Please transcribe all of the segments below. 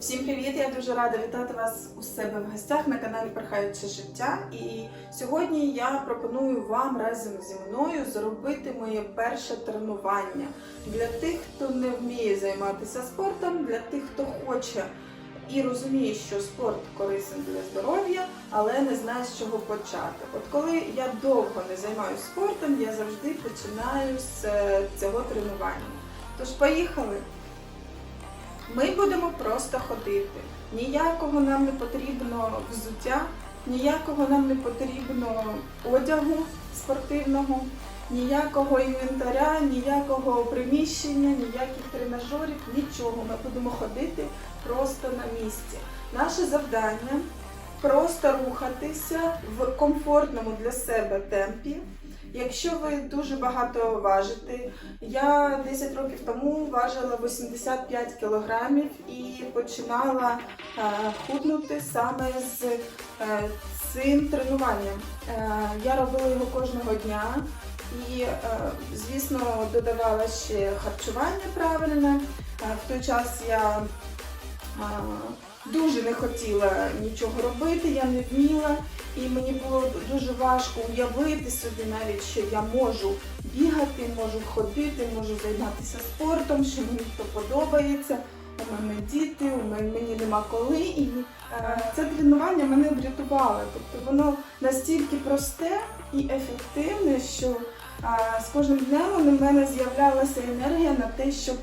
Всім привіт! Я дуже рада вітати вас у себе в гостях на каналі Перхаюче життя. І сьогодні я пропоную вам разом зі мною зробити моє перше тренування для тих, хто не вміє займатися спортом, для тих, хто хоче і розуміє, що спорт корисний для здоров'я, але не знає з чого почати. От коли я довго не займаюся спортом, я завжди починаю з е, цього тренування. Тож поїхали! Ми будемо просто ходити. Ніякого нам не потрібно взуття, ніякого нам не потрібно одягу спортивного, ніякого інвентаря, ніякого приміщення, ніяких тренажерів, нічого. Ми будемо ходити просто на місці. Наше завдання просто рухатися в комфортному для себе темпі. Якщо ви дуже багато важите, я 10 років тому важила 85 кілограмів і починала е, худнути саме з е, цим тренуванням. Е, я робила його кожного дня і, звісно, додавала ще харчування правильне. В той час я дуже не хотіла нічого робити, я не вміла. І мені було дуже важко уявити собі навіть, що я можу бігати, можу ходити, можу займатися спортом, що мені то подобається. У мене діти, у мене мені нема коли. І е, це тренування мене врятувало. Тобто воно настільки просте і ефективне, що е, з кожним днем у мене з'являлася енергія на те, щоб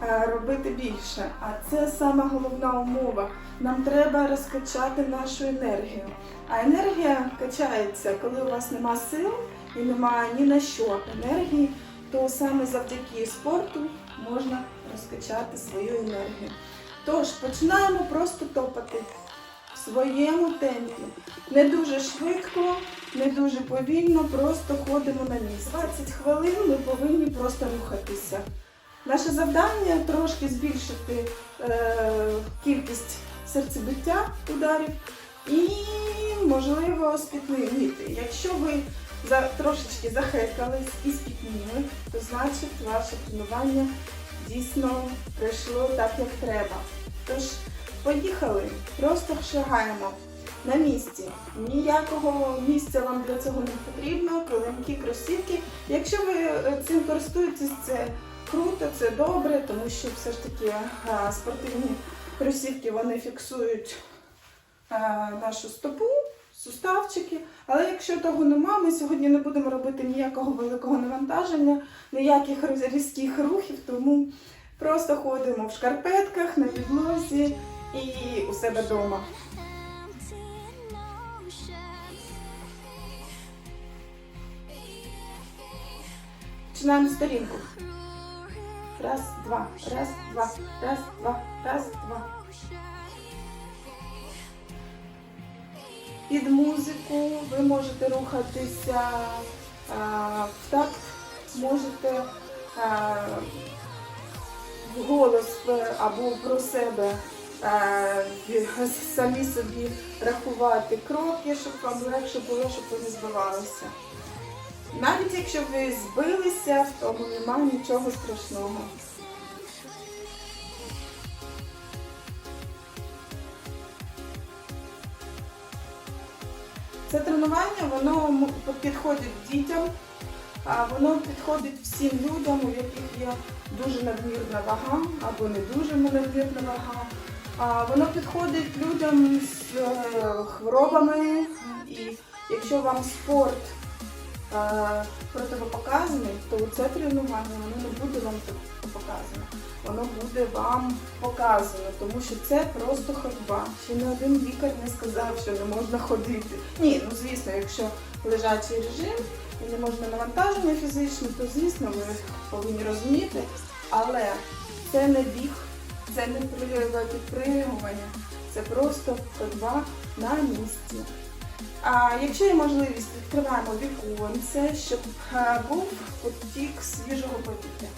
робити більше. А це сама головна умова. Нам треба розкачати нашу енергію. А енергія качається, коли у вас нема сил і немає ні на що енергії, то саме завдяки спорту можна розкачати свою енергію. Тож починаємо просто топати в своєму темпі. Не дуже швидко, не дуже повільно, просто ходимо на місці. 20 хвилин ми повинні просто рухатися. Наше завдання трошки збільшити е, кількість серцебиття ударів і, можливо, спітнити. Якщо ви трошечки захекались і спітніли, то значить ваше тренування дійсно пройшло так, як треба. Тож, поїхали, просто шагаємо на місці. Ніякого місця вам для цього не потрібно, килимки, кросівки. Якщо ви е, цим користуєтесь, це круто, це добре, тому що все ж таки спортивні кросівки вони фіксують нашу стопу, суставчики. Але якщо того нема, ми сьогодні не будемо робити ніякого великого навантаження, ніяких різких рухів, тому просто ходимо в шкарпетках на підлозі і у себе вдома. Починаємо сторінку. Раз, два, раз, два, раз, два, раз, два. Під музику ви можете рухатися а, в такт, можете а, вголос е, або про себе а, самі собі рахувати кроки, щоб вам легше було, щоб ви не збивалися. Навіть якщо ви збилися, в тому немає нічого страшного. Це тренування, воно підходить дітям, воно підходить всім людям, у яких є дуже надмірна вага або не дуже надмірна вага. А воно підходить людям з е, хворобами, і якщо вам спорт противопоказаний, то це тренування воно не буде вам противопоказане. Воно буде вам показано, тому що це просто ходьба. Ще не один лікар не сказав, що не можна ходити. Ні, ну звісно, якщо лежачий режим і не можна навантаження фізичне, то звісно ви повинні розуміти. Але це не біг, це не при- підпригування, це просто ходьба на місці. Якщо є можливість, відкриваємо віконце, щоб е, був потік свіжого повітря.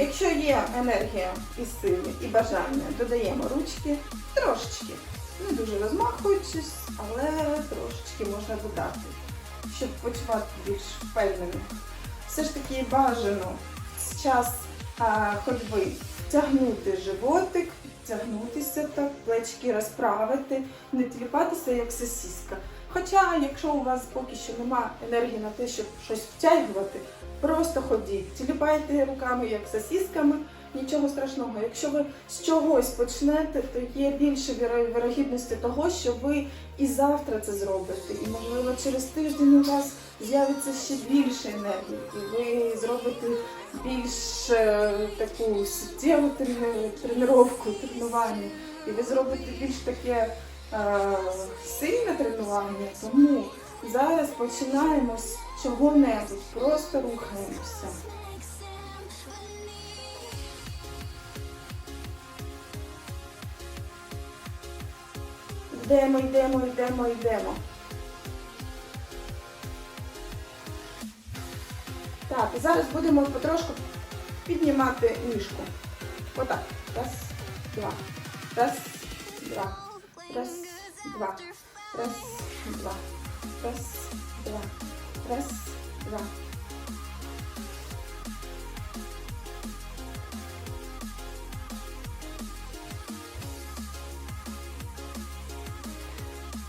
Якщо є енергія і сили, і бажання, додаємо ручки трошечки. Не дуже розмахуючись, але трошечки можна додати, щоб почувати більш впевнено. Все ж таки бажано в час а, ходьби тягнути животик, тягнутися так, плечки розправити, не тіліпатися як сосіска. Хоча, якщо у вас поки що немає енергії на те, щоб щось втягувати, просто ходіть, тіліпайте руками як сосісками, нічого страшного. Якщо ви з чогось почнете, то є більше віро- вірогідності того, що ви і завтра це зробите. І можливо через тиждень у вас з'явиться ще більше енергії, і ви зробите більш е, таку суттєву тренировку, тренування, і ви зробите більш таке е, сильне тренування. Тому зараз починаємо з чого-небудь, просто рухаємося. Йдемо, йдемо, йдемо, йдемо. Так, і зараз будемо потрошку піднімати ніжку. Отак. Раз, два. Раз, два. Раз, два. Раз, два. Раз, два. Раз, два.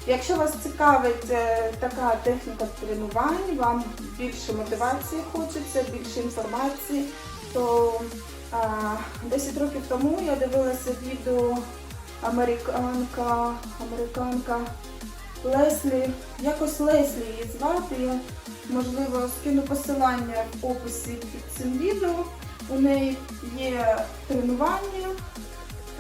Якщо вас цікавить е, така техніка тренувань, вам більше мотивації хочеться, більше інформації, то 10 років тому я дивилася відео американка, американка Леслі, якось Леслі її звати. Можливо, скину посилання в описі під цим відео. У неї є тренування,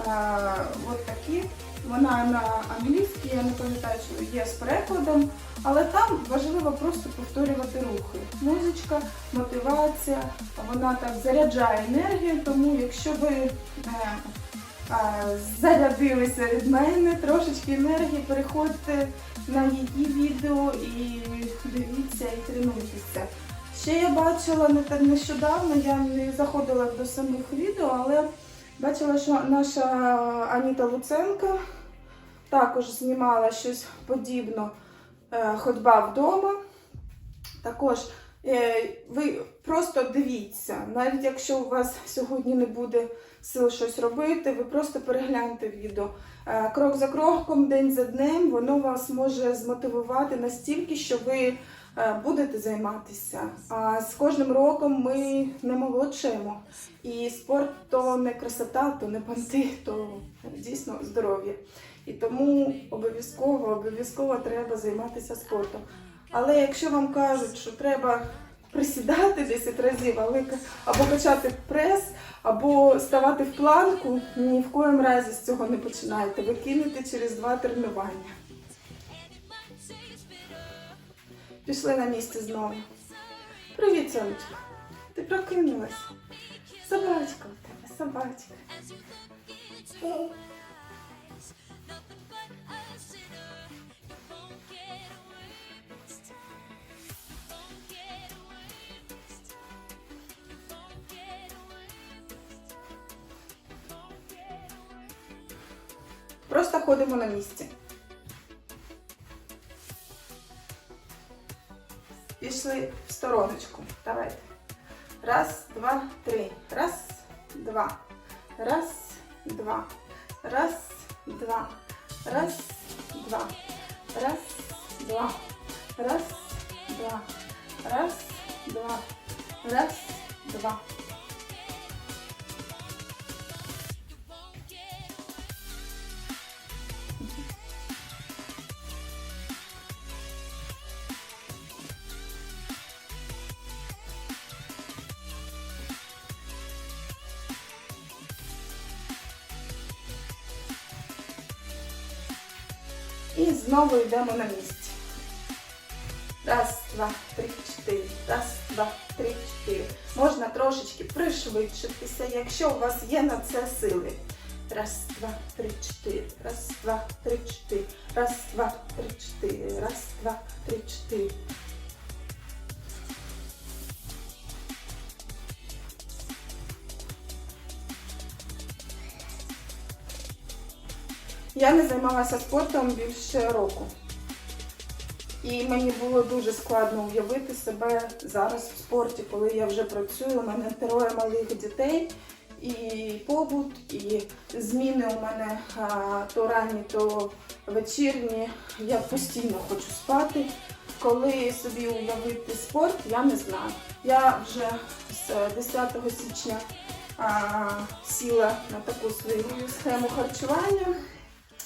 а, от такі. Вона на англійській, я не пам'ятаю, чи є з перекладом, але там важливо просто повторювати рухи. Музичка, мотивація, вона так заряджає енергію, тому якщо ви е, е, зарядилися від мене, трошечки енергії, переходьте на її відео і дивіться і тренуйтеся. Ще я бачила нещодавно, я не заходила до самих відео, але Бачила, що наша Аніта Луценко також знімала щось подібне ходьба вдома. Також ви просто дивіться, навіть якщо у вас сьогодні не буде сил щось робити, ви просто перегляньте відео. Е, Крок за кроком, день за днем, воно вас може змотивувати настільки, що ви е, будете займатися. А з кожним роком ми не молодшаємо. І спорт то не красота, то не понти, то дійсно здоров'я. І тому обов'язково, обов'язково треба займатися спортом. Але якщо вам кажуть, що треба присідати 10 разів, або качати прес, або ставати в планку, ні в коєму разі з цього не починайте. Ви кинете через два тренування. Пішли на місце знову. Привіт, сонечко. Ти прокинулась. Собачка у тебе, собачка. Просто ходимо на місці. Пішли в стороночку. Давайте. Раз, два, три. Раз, два. Раз, два. Раз, два. Раз, два. Раз, два. Раз, два. Раз, два. Раз, два. І знову йдемо на місці. Раз, два, три, чотири. Раз, два, три, чотири. Можна трошечки пришвидшитися, якщо у вас є на це сили. Раз, два, три, чотири. Раз, два, три, чотири. Раз, два, три, чотири. Раз, два, три, чотири. Я не займалася спортом більше року. І мені було дуже складно уявити себе зараз в спорті, коли я вже працюю. У мене троє малих дітей, і побут, і зміни у мене то ранні, то вечірні. Я постійно хочу спати. Коли собі уявити спорт, я не знаю. Я вже з 10 січня а, сіла на таку свою схему харчування,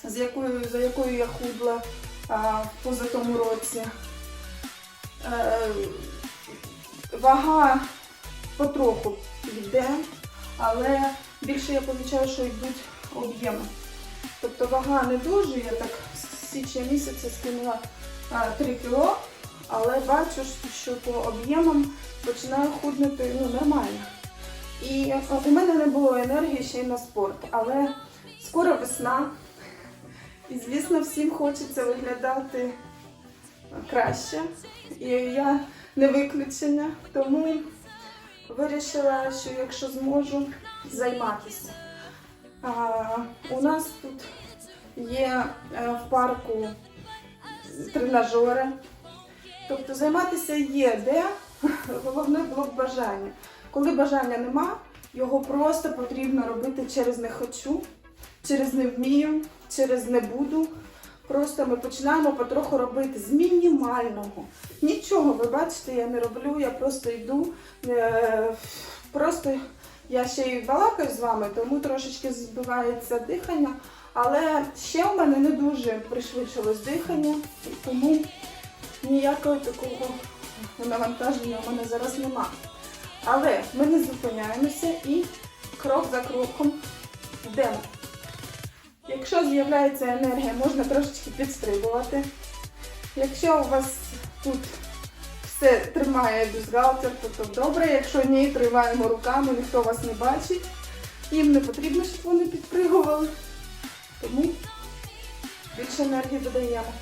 з якою, за якою я худла а, в позатому році. Е, вага потроху йде, але більше я помічаю, що йдуть об'єми. Тобто вага не дуже, я так з січня місяця скинула а, 3 кіло, але бачу, що по об'ємам починаю худнути ну, нормально. І у мене не було енергії ще й на спорт, але скоро весна. І, звісно, всім хочеться виглядати краще. І я не виключення, тому вирішила, що якщо зможу займатися. А, у нас тут є е, в парку тренажери. Тобто займатися є де, головне було б бажання. Коли бажання нема, його просто потрібно робити через не хочу, через не вмію, через не буду. Просто ми починаємо потроху робити з мінімального. Нічого, ви бачите, я не роблю, я просто йду. Е, просто я ще й балакаю з вами, тому трошечки збивається дихання. Але ще у мене не дуже пришвидшилось дихання, тому ніякого такого навантаження у мене зараз немає. Але ми не зупиняємося і крок за кроком йдемо. Якщо з'являється енергія, можна трошечки підстрибувати. Якщо у вас тут все тримає бюстгальтер, то, то добре. Якщо ні, тримаємо руками, ніхто вас не бачить. Їм не потрібно, щоб вони підпригували. Тому більше енергії додаємо.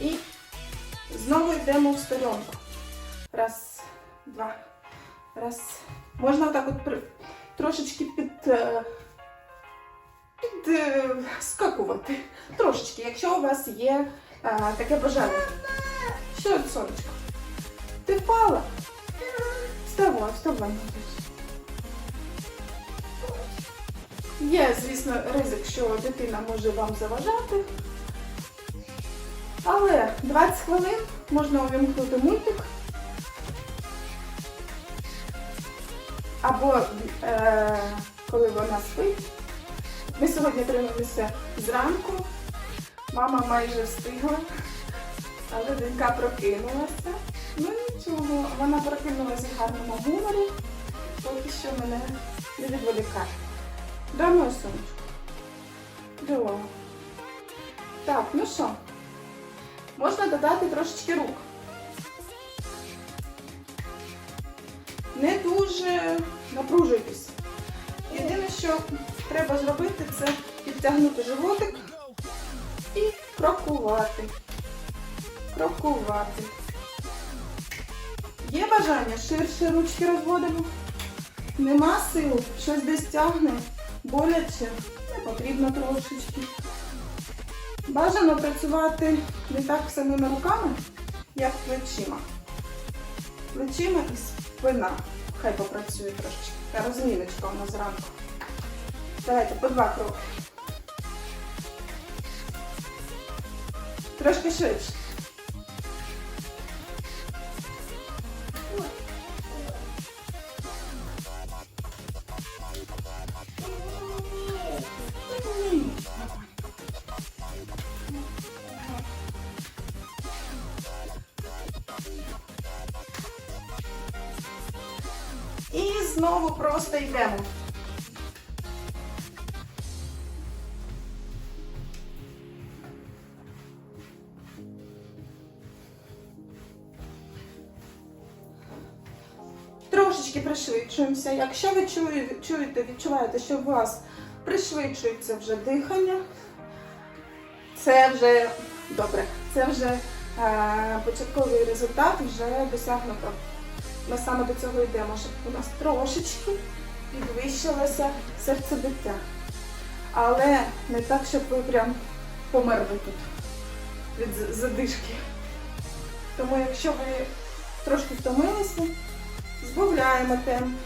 І знову йдемо в сторонку. Раз, два, раз. Можна отак от трошечки під, е, під е. Трошечки, якщо у вас є е, таке бажання. Що, сонечко? Ти впала? Вставай, вставай. Є, звісно, ризик, що дитина може вам заважати. Але 20 хвилин можна увімкнути мультик. Або е, коли вона спить. Ми сьогодні тренуємося зранку. Мама майже встигла, але донька прокинулася. Ну нічого, вона прокинулася в гарному гуморі, поки що мене не відволікає. Да, моя сонечко? Да. Так, ну що? Можна додати трошечки рук. Не дуже напружуйтесь. Єдине, що треба зробити, це підтягнути животик і крокувати. Крокувати. Є бажання ширше ручки розводимо. Нема сил, щось десь тягне, боляче, не потрібно трошечки. Бажано працювати не так самими руками, як плечима. Плечима і спина. Хай попрацює трошечки. Та розміночка у нас зранку. Давайте по два кроки. Трошки швидше. Знову просто йдемо. Трошечки пришвидшуємося. Якщо ви чуєте, відчуваєте, що у вас пришвидшується вже дихання, це вже добре. Це вже е, початковий результат вже досягнуто. Ми саме до цього йдемо, щоб у нас трошечки підвищилося серцебиття. Але не так, щоб ви прям померли тут від задишки. Тому якщо ви трошки втомилися, збавляємо темп.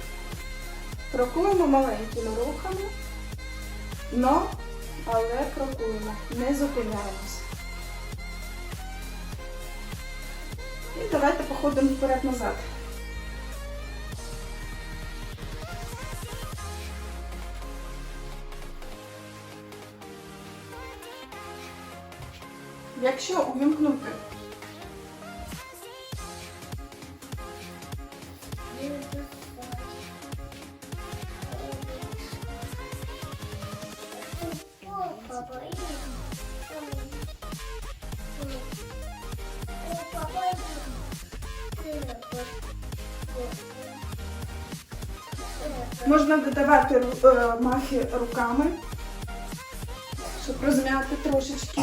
Крокуємо маленькими рухами, но, але крокуємо, не зупиняємося. І давайте походимо вперед-назад. Якщо увімкнути Можна додавати е, махи руками, щоб розм'яти трошечки.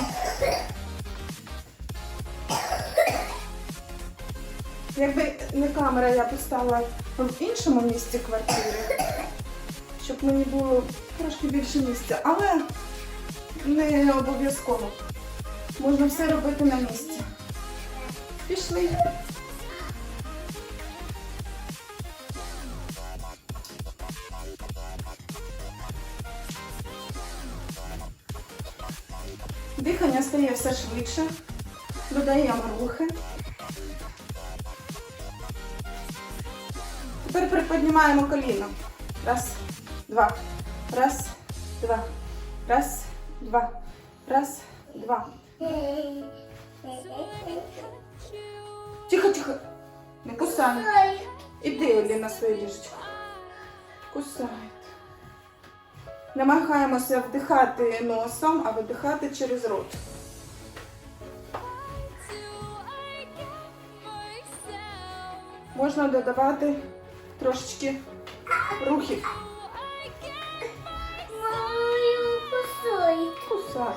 Якби не камера, я поставила в іншому місці квартири, щоб мені було трошки більше місця, але не обов'язково. Можна все робити на місці. Пішли. Дихання стає все швидше. Додаємо рухи. Тепер приподнімаємо коліно. Раз, два, раз, два, раз, два, раз, два. Тихо, тихо. Не кусай. Іди, Елі, на своє ліжечко. Кусай. Намагаємося вдихати носом, а видихати через рот. Можна додавати трошечки рухів. Кусай.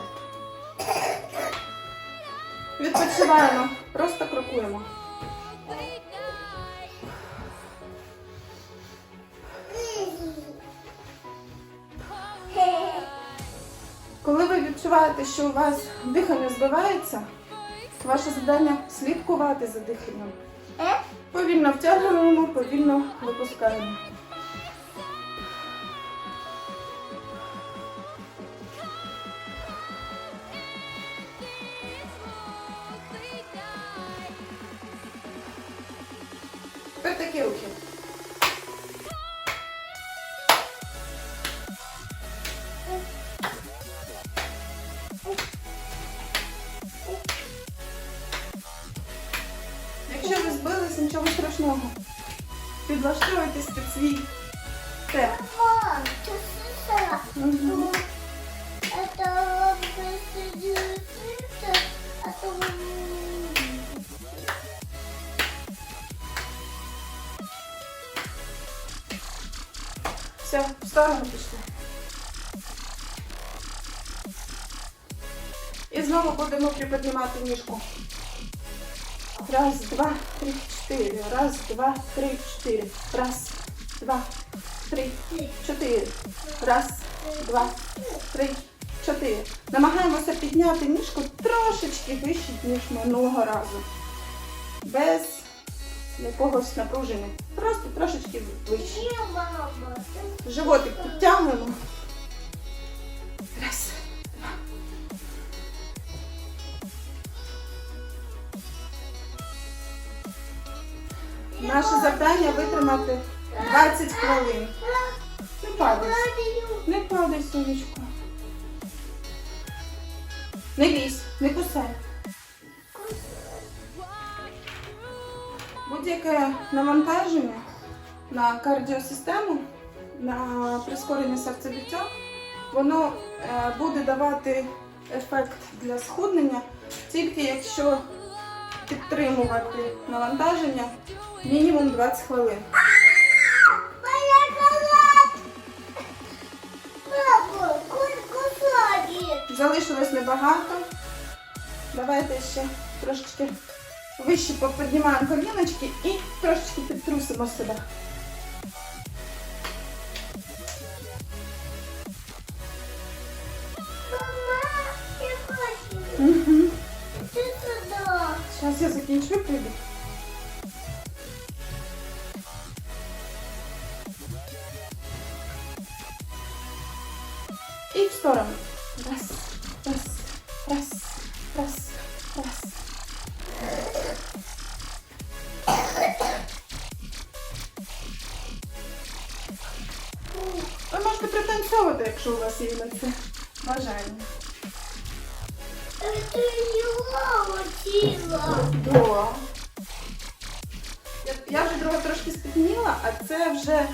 Відпочиваємо, просто крокуємо. Коли ви відчуваєте, що у вас дихання збивається, ваше завдання слідкувати за диханням. Повільно втягуємо, повільно випускаємо. Все, в сторону пішли. І знову будемо приподнімати ніжку. Раз, два, три, чотири. Раз, два, три, чотири. Раз, два, три, чотири. Раз, два, три, чотири. Намагаємося підняти ніжку трошечки вище, ніж минулого разу. Без якогось напруження. Просто трошечки вище. Животик підтягуємо. Раз, два. Наше завдання витримати 20 хвилин. Не падай. Не падай, сонечко. Не лізь, не кусай. Будь-яке навантаження на кардіосистему, на прискорення серцебиття, воно е, буде давати ефект для схуднення тільки якщо підтримувати навантаження мінімум 20 хвилин. Залишилось небагато. Давайте ще трошечки Выше попіднімаємо коліночки и трошечки підтрусимо себе. Сейчас Зараз я закінчу прийду. І в сторону. Якщо у вас є на це бажання. Это его сила. Да. Я, я вже друга трошки спітніла, а це вже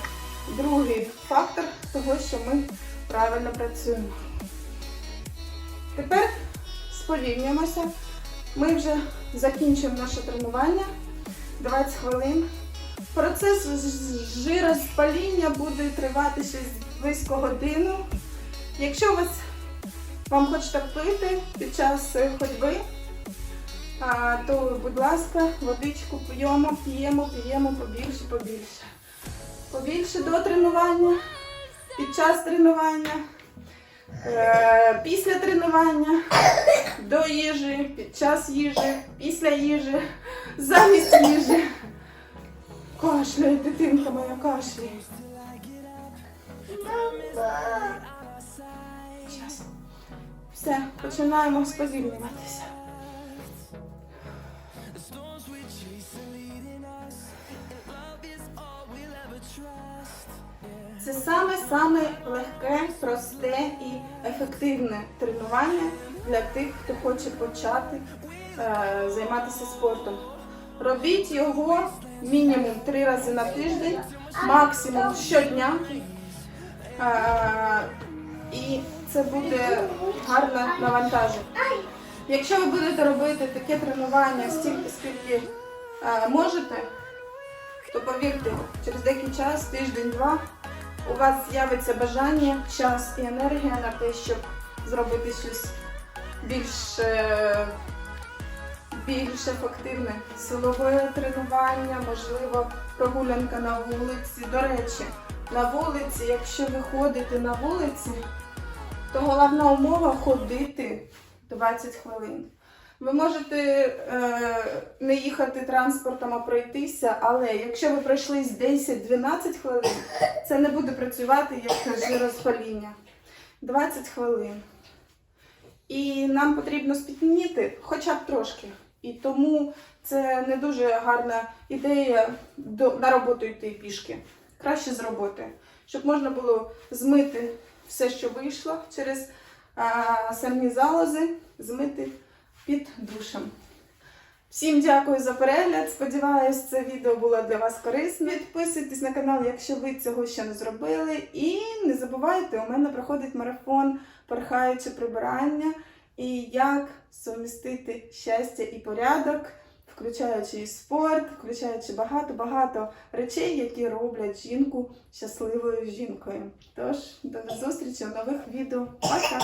другий фактор того, що ми правильно працюємо. Тепер сповільнюємося. Ми вже закінчуємо наше тренування 20 хвилин. Процес жироспаління буде тривати ще близько годину. Якщо вас вам хочеться пити під час е, ходьби, то, будь ласка, водичку п'ємо, п'ємо, п'ємо побільше, побільше. Побільше до тренування, під час тренування, е, після тренування, до їжі, під час їжі, після їжі, замість їжі. Кашляє, дитинка моя кашляє. Мама. Все, починаємо сповільнюватися. Це саме-саме легке, просте і ефективне тренування для тих, хто хоче почати е, займатися спортом. Робіть його мінімум три рази на тиждень, максимум щодня. Е, і це буде гарне навантаження. Якщо ви будете робити таке тренування стільки, скільки е, можете, то повірте, через деякий час, тиждень-два, у вас з'явиться бажання, час і енергія на те, щоб зробити щось більш, е, більш ефективне. Силове тренування, можливо, прогулянка на вулиці. До речі, на вулиці, якщо ви ходите на вулиці, то головна умова ходити 20 хвилин. Ви можете е, не їхати транспортом, а пройтися, але якщо ви пройшлись 10-12 хвилин, це не буде працювати як жироспаління. 20 хвилин. І нам потрібно спітніти хоча б трошки. І тому це не дуже гарна ідея до, на роботу йти пішки. Краще з роботи, щоб можна було змити все, що вийшло через а, самі залози, змити під душем. Всім дякую за перегляд. Сподіваюсь, це відео було для вас корисне. Підписуйтесь на канал, якщо ви цього ще не зробили. І не забувайте, у мене проходить марафон Порхаюче прибирання і як сумістити щастя і порядок, включаючи і спорт, включаючи багато-багато речей, які роблять жінку щасливою жінкою. Тож, до зустрічі в нових відео. Пока!